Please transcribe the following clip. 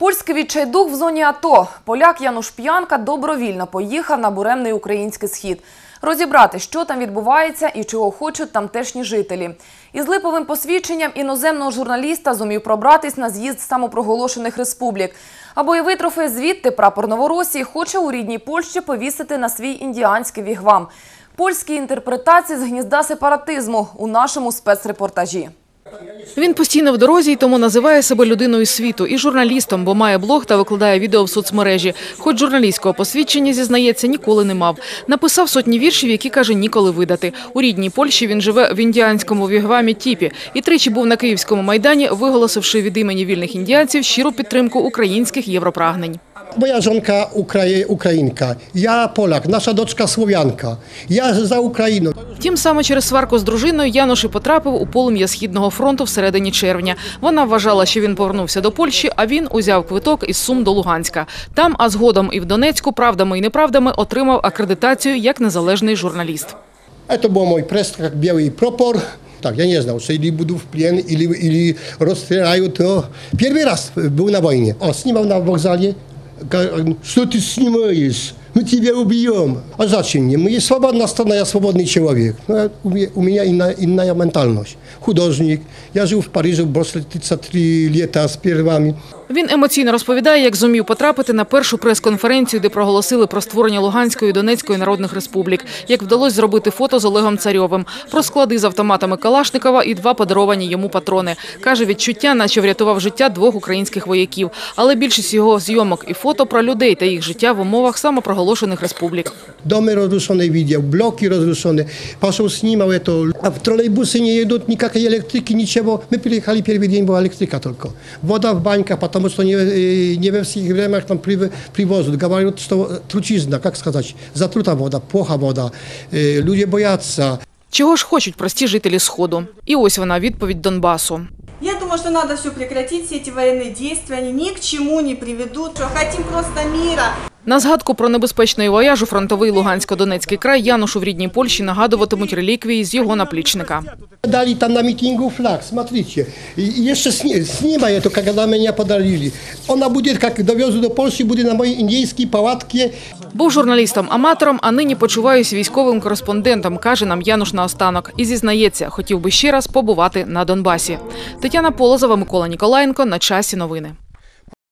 Польський відчайдух в зоні АТО. Поляк Януш П'янка добровільно поїхав на буремний український схід. Розібрати, що там відбувається і чого хочуть тамтешні жителі. Із липовим посвідченням іноземного журналіста зумів пробратись на з'їзд самопроголошених республік. А бойовий трофей звідти прапор Новоросії хоче у рідній Польщі повісити на свій індіанський вігвам. Польські інтерпретації з гнізда сепаратизму у нашому спецрепортажі. Він постійно в дорозі, й тому називає себе людиною світу і журналістом, бо має блог та викладає відео в соцмережі. Хоч журналістського посвідчення, зізнається, ніколи не мав. Написав сотні віршів, які каже ніколи видати. У рідній Польщі він живе в індіанському вігвамі Тіпі і тричі був на київському майдані, виголосивши від імені вільних індіанців щиру підтримку українських європрагнень. Moja żonka Ukraje, Ukrainka, ja Polak, nasza doczka Słowianka. Ja za Ukrainą. Втім, саме через сварку з дружиною Януш і потрапив у полум'я східного фронту всередині червня. Вона вважала, що він повернувся до Польщі, а він узяв квиток із Сум до Луганська. Там, а згодом і в Донецьку, правдами і неправдами отримав акредитацію як незалежний журналіст. To był mój prest, jak biały propor. Tak, ja nie znał, czy ili budu w plien, ili, ili rozstrzelają, to pierwszy raz był na wojnie. On sнимał na wokzale, Ga- ты ty sнимаешь? Мы тебя убьем. А зачем мне? Мы есть свободная страна, я свободный человек. Ну, я- у, меня, у меня инная, инная ментальность. Художник. Я жил в Париже, в Бросле 33 лета с первыми. Він емоційно розповідає, як зумів потрапити на першу прес-конференцію, де проголосили про створення Луганської і Донецької народних республік. Як вдалося зробити фото з Олегом Царьовим, про склади з автоматами Калашникова і два подаровані йому патрони. Каже, відчуття, наче врятував життя двох українських вояків. Але більшість його зйомок і фото про людей та їх життя в умовах самопроголошених республік. Domy rozruszone widział, bloki rozruszone. Poszedł, sнимał to. A trolejbusy nie jedą, nikakiej elektryki, niczego. My przyjechali pierwszy dzień, była elektryka tylko. Woda w bańkach, потому что nie, y, nie we wszystkich ramach tam prywy, привозят. Говорят, что trucizna, как сказать, zatruta woda, płocha woda. Y, Ludzie boятся. Чого ж хочуть прості жителі Сходу? І ось вона відповідь Донбасу. Я думаю, что надо все прекратить, все эти военные действия, они ни к чему не приведут. Что хотим просто мира. На згадку про небезпечний вояж у фронтовий Лугансько-Донецький край Янушу в рідній Польщі нагадуватимуть реліквії з його наплічника. Dali tam na mitingu flag, смотрите. Sni- sнимаю to, когда меня подарили. Ona będzie, jak dowiozу do Polski, będzie na mojej indyjskiej pałatkie. Був журналістом-аматором, а нині почуваюсь військовим кореспондентом, каже нам Януш наостанок. І зізнається, хотів би ще раз побувати на Донбасі. Тетяна Полозова, Микола Ніколаєнко. На часі новини.